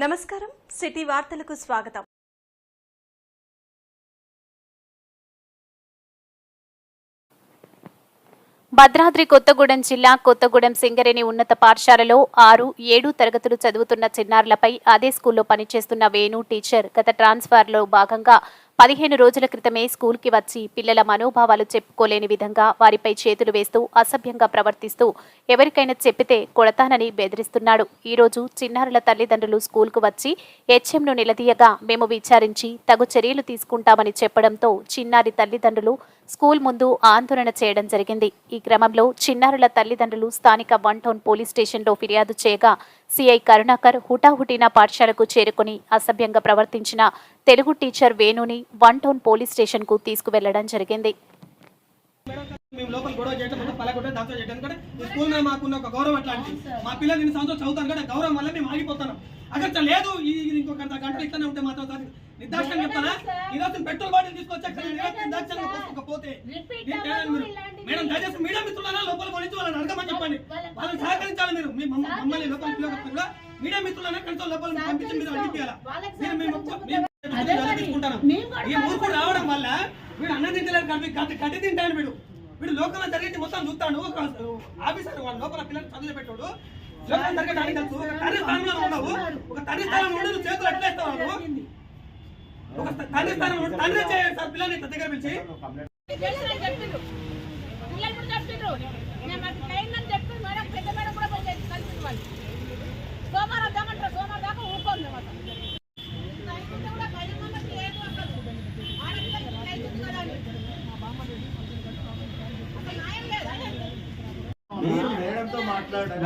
నమస్కారం. సిటీ వార్తలకు స్వాగతం. భద్రాద్రి కొత్తగూడెం జిల్లా కొత్తగూడెం సింగరేణి ఉన్నత పాఠశాలలో ఆరు ఏడు తరగతులు చదువుతున్న చిన్నారులపై అదే స్కూల్లో పనిచేస్తున్న వేణు టీచర్ గత ట్రాన్స్ఫర్లో భాగంగా పదిహేను రోజుల క్రితమే స్కూల్కి వచ్చి పిల్లల మనోభావాలు చెప్పుకోలేని విధంగా వారిపై చేతులు వేస్తూ అసభ్యంగా ప్రవర్తిస్తూ ఎవరికైనా చెప్పితే కొడతానని బెదిరిస్తున్నాడు. ఈరోజు చిన్నారుల తల్లిదండ్రులు స్కూల్కు వచ్చి హెచ్ఎంను నిలదీయగా మేము విచారించి తగు చర్యలు తీసుకుంటామని చెప్పడంతో చిన్నారి తల్లిదండ్రులు స్కూల్ ముందు ఆందోళన చేయడం జరిగింది. ఈ క్రమంలో చిన్నారుల తల్లిదండ్రులు స్థానిక వన్ టౌన్ పోలీస్ స్టేషన్లో ఫిర్యాదు చేయగా సిఐ కరుణాకర్ హుటాహుటిన పాఠశాలకు చేరుకుని అసభ్యంగా ప్రవర్తించిన తెలుగు టీచర్ వేణుని వన్ టౌన్ పోలీస్ స్టేషన్కు తీసుకువెళ్ళడం జరిగింది. మేము లోపల గొడవ చేయడం మొత్తం పలకొట్టే దాంతో చేయడం ఎందుకంటే ఈ స్కూల్ మీద మాకున్న ఒక గౌరవం అట్లాంటి మా పిల్లలు ఇన్ని సంవత్సరాలు చదువుతాను కూడా గౌరవం వల్ల మేము ఆగిపోతున్నాం. అక్కడ లేదు. ఇది ఇంకొక గంట ఇట్లానే ఉంటే మాత్రం సార్ నిర్దాక్షణం చెప్తానా? ఈరోజు పెట్రోల్ బాటిల్ తీసుకొచ్చి అక్కడ నిర్దాక్షణంగా పోసుకోకపోతే నేను చేయను మీరు. మేడం దయచేసి మీడియా మిత్రులన్నా లోపల కొనిచ్చి వాళ్ళని అడగమని చెప్పండి. వాళ్ళని సహకరించాలి మీరు. మీ మమ్మ- మమ్మల్ని లోపల కూడా మీడియా మిత్రులన్నా కనీసం లోపల పంపించి మీరు అడిగిపోయాలా మేము మేము తీసుకుంటాను. ఈ ఊరుకు రావడం వల్ల వీడు అన్నం కలిపి గడ్డి గడ్డి తింటాడు వీడు. వీడు లోకంలో జరిగింది మొత్తం చూస్తాడు. ఒక ఆఫీసర్ వాళ్ళ లోపల పిల్లలు చదువు పెట్టాడు. లోకం అడిగి తెలుసు. ఒక తండ్రి స్థానంలో ఉన్నావు. ఒక తండ్రి స్థానంలో చేతులు నువ్వు ఒక తండ్రి స్థానంలో ఉండి తండ్రి చేయాలి సార్ పిల్లల్ని దగ్గర పిలిచి. సోమవారం దాకా ఊరుకోండి మేడంతో మాట్లాడండి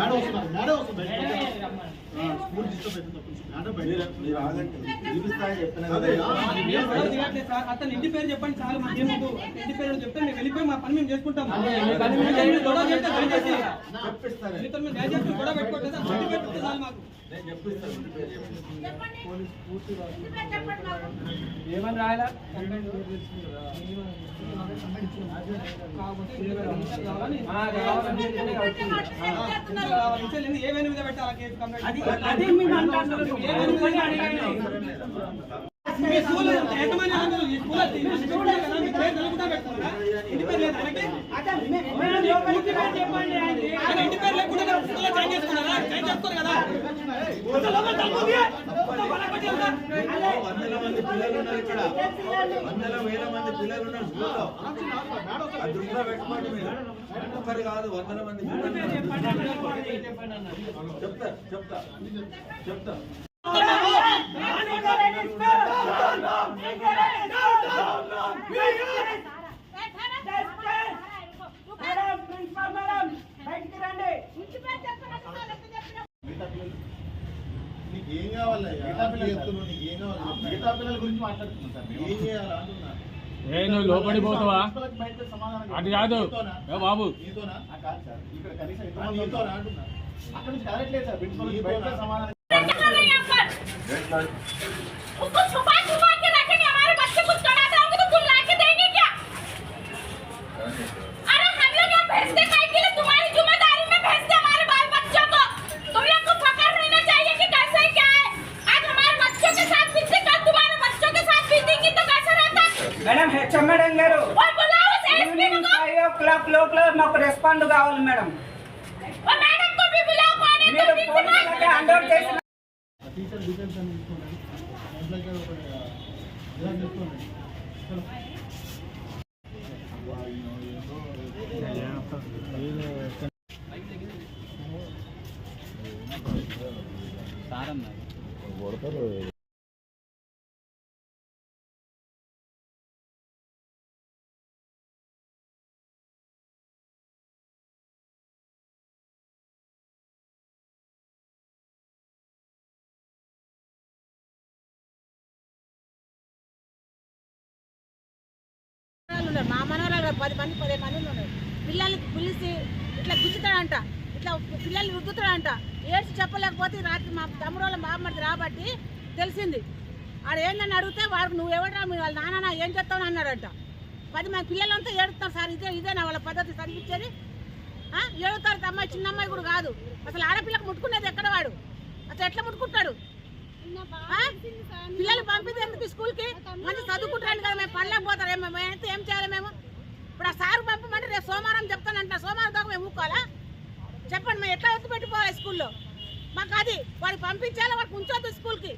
సార్ అతను ఇంటి పేరు చెప్పండి చాలు మాకు ఏముందు ఇంటి పేరు చెప్తే మేము వెళ్ళిపోయి మా పని మేము చేసుకుంటాం గొడవ చేస్తే దయచేసి. మీతో మేము దయచేసి గొడవ పెట్టుకోవట్లేదు సార్ ఇంటి పేరు చెప్తే చాలు మాకు. ఏమని రాయాలా ఏమైనా మీద పెట్టాలా కేసు కంప్లైంట్ మీ స్కూల్ ఈ స్కూల్ కదా మీ పేరు తెలుగుతా పెట్టుకున్నారా ఇంటి పేరు లేదా ఆయనకి? ఆయన ఇంటి పేరు లేకుండా స్కూల్లో జాయిన్ చేసుకున్నారా జాయిన్ కదా వందల మంది పిల్లలు ఉన్నారు ఇక్కడ వందల వేల మంది పిల్లలు ఉన్నారు స్కూల్లో ఆ దృష్టిలో పెట్టుకోండి మీరు ఒకరు కాదు వందల మంది పిల్లలు చెప్తా చెప్తా చెప్తా ఇంటిపేరు చెప్పండి అసలు వాళ్ళకి చెప్పిన నీకు ఏం కావాలయ్యా చేస్తున్నావు నీకు ఏం కావాలి మిగతా పిల్లల గురించి మాట్లాడుతున్నాం సార్ ఏం చేయాలా ఏ నువ్వు లోపలికి పోతావా? బయట సమాధానం అటు కాదు. బాబు. నీతోనా? లో మాకు రెస్పాండ్ కావాలి మేడం మీరు పోలీసులకి హ్యాండ్ఓవర్ చేసిన టీచర్ డీటెయిల్స్ అన్ని తీసుకోండి ఎంప్లాయ్ గారు ఒకటి ఇలా తీసుకోండి సారన్నారు కొడతారు ఉన్నారు. మా మనవరాలు పది మంది పదిహేను మంది ఉన్నారు. పిల్లల్ని పిలిచి ఇట్లా గుచ్చుతాడంట. ఇట్లా పిల్లల్ని ఉద్దుతాడంట ఏడ్చి చెప్పలేకపోతే రాత్రి మా తమ్ముడు వాళ్ళ బామ్మది రాబట్టి తెలిసింది. ఆడ ఏందని అడిగితే వాడికి నువ్వు ఎవడరా మీ వాళ్ళ నాన్న ఏం చెప్తావు అన్నాడంట. పది మంది పిల్లలంతా ఏడుతారు సార్ ఇదే ఇదే నా వాళ్ళ పద్ధతి కనిపించేది. ఏడుతారు అమ్మాయి చిన్న అమ్మాయి కూడా కాదు. అసలు ఆడపిల్లకు ముట్టుకునేది ఎక్కడ వాడు? అసలు ఎట్లా ముట్టుకుంటాడు? పిల్లలు పంపితే ఎందుకు స్కూల్కి మంచి చదువుకుంటారు కదా మేము పనులకు పోతారు ఏం- మేము అయితే ఏం చేయాలి మేము? ఇప్పుడు ఆ సార్ పంపమంటే రేపు సోమవారం చెప్తానంట సోమవారం దాకా మేము ఊక్కోవాలా చెప్పండి మేము ఎట్లా ఎత్తు పెట్టిపోవాలి స్కూల్లో? మాకు అది వాడికి పంపించాలి వాడికి ఉంచొద్దు స్కూల్కి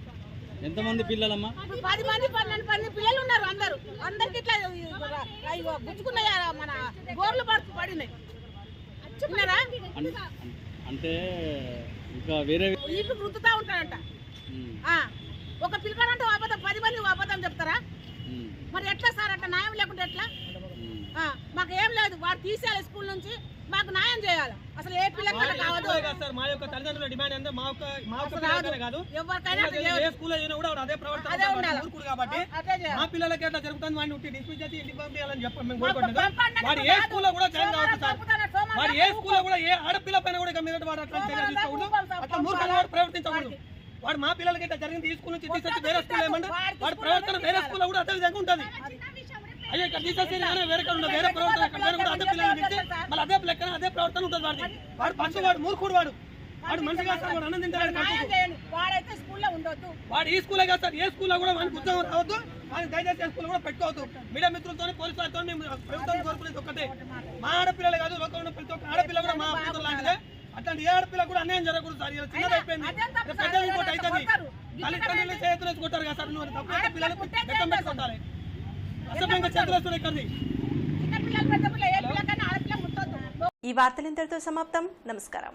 ఎంతమంది పిల్లలమ్మా? ఇప్పుడు పది మంది పన్నెండు మంది పిల్లలు ఉన్నారు అందరు. అందరికి ఇట్లా గుచ్చుకున్నాయి మన గోర్లు పడు పడినాయి. అంటే ఇంకా వేరే ఈపి రుద్దుతా ఉంటాడంట. ఒక పిల్లకాడంటే అబద్ధం పది మంది అబద్ధం చెప్తారా? మరి ఎట్లా సార్? అట్లా న్యాయం లేకుంటే ఎట్లా? మాకు ఏం లేదు. వాడు తీసేయాలి స్కూల్ నుంచి మాకు న్యాయం చేయాలి. అసలు ఏ పిల్లకి కావద్దు సార్. మా యొక్క తల్లిదండ్రుల డిమాండ్ ఏంటంటే మా యొక్క మా యొక్క అసలు పిల్లలకనే రాదు. కాదు. ఎవరికైనా ఏ అయినా కూడా అదే ప్రవర్తన కాబట్టి. మా పిల్లలకి ఎట్లా జరుగుతుంది? వాడిని ఉట్టి డిస్మిస్ చేసి ఇంటికి పంపించాలని చెప్పి మేము మాకు కోరుకుంటున్నాం. పంపండి వాడు అంటే ఏ. స్కూల్లో కూడా జాయిన్ సోమవారం కావచ్చు సార్ పంపుతాను, సోమవారం వాడు ఏ పంపుతాను. స్కూల్లో కూడా ఏ ఆడపిల్ల పైన కూడా మీద వాడు అట్లా. మూర్ఖంగా ప్రవర్తించకూడదు. వాడు మా పిల్లలకి ఇట్లా జరిగింది ఈ స్కూల్ నుంచి తీసుకొచ్చి వేరే వాడికి స్కూల్ వాడికి వాడి ప్రవర్తన వేరే. స్కూల్లో కూడా అదే విధంగా ఉంటుంది. అయ్యో ఇక్కడ తీసేసి వేరే ఉండదు వేరే ప్రవర్తన వేరే కూడా అదే పిల్లలు ఇచ్చి మళ్ళీ అదే లెక్కన అదే ప్రవర్తన ఉంటుంది వాడిది. వాడు పక్షు వాడు మూర్ఖుడు వాడు. వాడు మంచిగా సార్ వాడు అన్నం తింటాడు వాడైతే స్కూల్లో ఉండొద్దు. వాడు ఈ స్కూలే కాదు సార్ ఏ స్కూల్లో కూడా మనకి ఉద్యోగం రావద్దు. కానీ దయచేసి ఏ స్కూల్ కూడా పెట్టుకోవద్దు. మీడియా మిత్రులతో పోలీసు వారితో మేము ప్రభుత్వం కోరుకునేది ఒక్కటే. మా ఆడపిల్లలే కాదు లోకంలో ప్రతి ఒక్క ఆడపిల్ల కూడా మా కూతురు లాంటిదే. అట్లాంటి ఏ కూడా అన్యాయం జరగకూడదు సార్. ఇలా చిన్నది అయిపోయింది. పెద్దది ఇంకోటి అవుతుంది. తల్లిదండ్రులు చేతులు కొట్టారు కదా సార్. నువ్వు తప్పు చేస్తే పిల్లలకు పుట్టే బెత్తం పెట్టి కొట్టాలి. అసభ్యంగా చేతులు వేస్తున్నాయి పిల్లలు పిల్లలు ముట్టొద్దు. ఈ వార్తలు ఇంతటితో సమాప్తం. నమస్కారం.